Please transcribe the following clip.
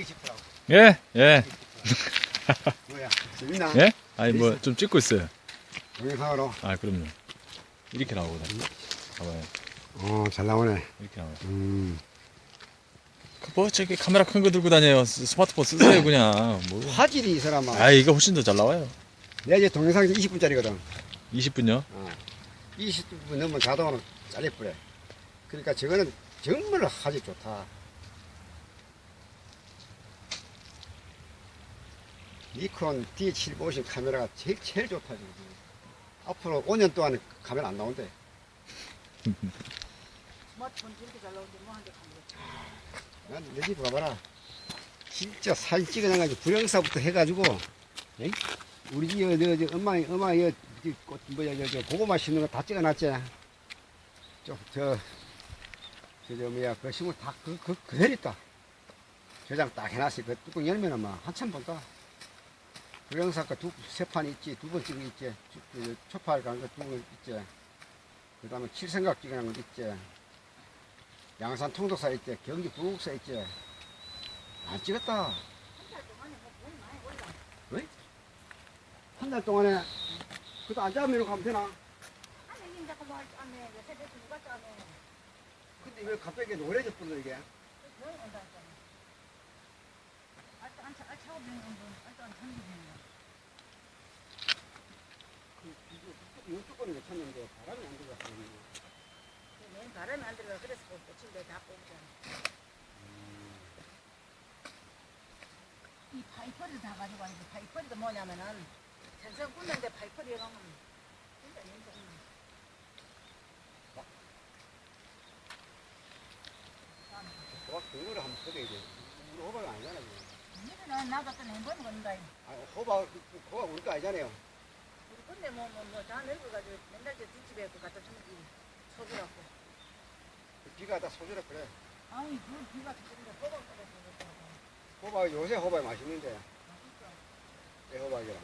이게 싶더라고. 예, 예, 뭐야? 재밌나? 예? 아니 뭐 좀 찍고 있어요. 동영상으로. 아 그럼요. 이렇게 나오거든. 봐봐요. 어, 잘 나오네. 이렇게 나와요. 음. 뭐 저기 카메라 큰 거 들고 다녀요. 스- 스마트폰 쓰세요 그냥. 뭐. 화질이 이 사람아. 아 이거 훨씬 더 잘 나와요. 내가 이제 동영상 20분짜리거든. 20분요? 어. 20분 넘으면 자동으로 잘려버려. 그러니까 저거는 정말 화질 좋다. 니콘 D750 카메라가 제일, 제일 좋다, 지금. 앞으로 5년 동안 카메라 안 나온대. 스마트폰 저렇게 잘 나오는데 뭐 한대 가면 난내 집 가봐라. 진짜 사진 찍어놔가지고 불영사부터 해가지고, 에이? 우리 집, 엄마, 엄마, 여, 뭐야, 저, 저, 고구마 심는 거 다 찍어놨지. 저, 저, 저, 저, 뭐야, 그 식물 다, 그, 그, 그대로 있다. 저장 딱 해놨어. 그 뚜껑 열면은 막 한참 본다. 불영사 거두 세판 있지, 두 번 찍은 거 있지, 초파를 가는 거두번 있지. 그 다음에 칠생각 찍어놓은 거 있지. 양산 통도사 있지, 경기 부국사 있지. 안 찍었다. 왜? 한 달 동안에 그도 안 잡으면 가면 되나? 근데 왜 갑자기 노래져 불러 이게? 알짜 안 차고 되는 건 알짜 안 차는 거는 괜찮는데 바람이 안 들어가서 맨 바람이 안 들어가. 그래서 그 고친데 다 뽑잖아. 이 파이퍼리를 다 가지고 왔는데 파이퍼리가 뭐냐면은 생선 굽는데 파이퍼리에 가면 진짜 냄새 호박 그거를 한번 이제 우리 호박이 아니잖아 지금. 니는 나갔던 햄버거 건다 아 호박 그- 호박 우리 거 아니잖아요. 근데 뭐 뭐 뭐 다 늙어가지고 맨날 저 뒷집에 그 갖다 주는 게 소주라고. 그 비가 다 소주라 그래. 아니 그 비가 죽는데 뽑아 꺼내서 호박 요새 호박이 맛있는데. 애 호박이랑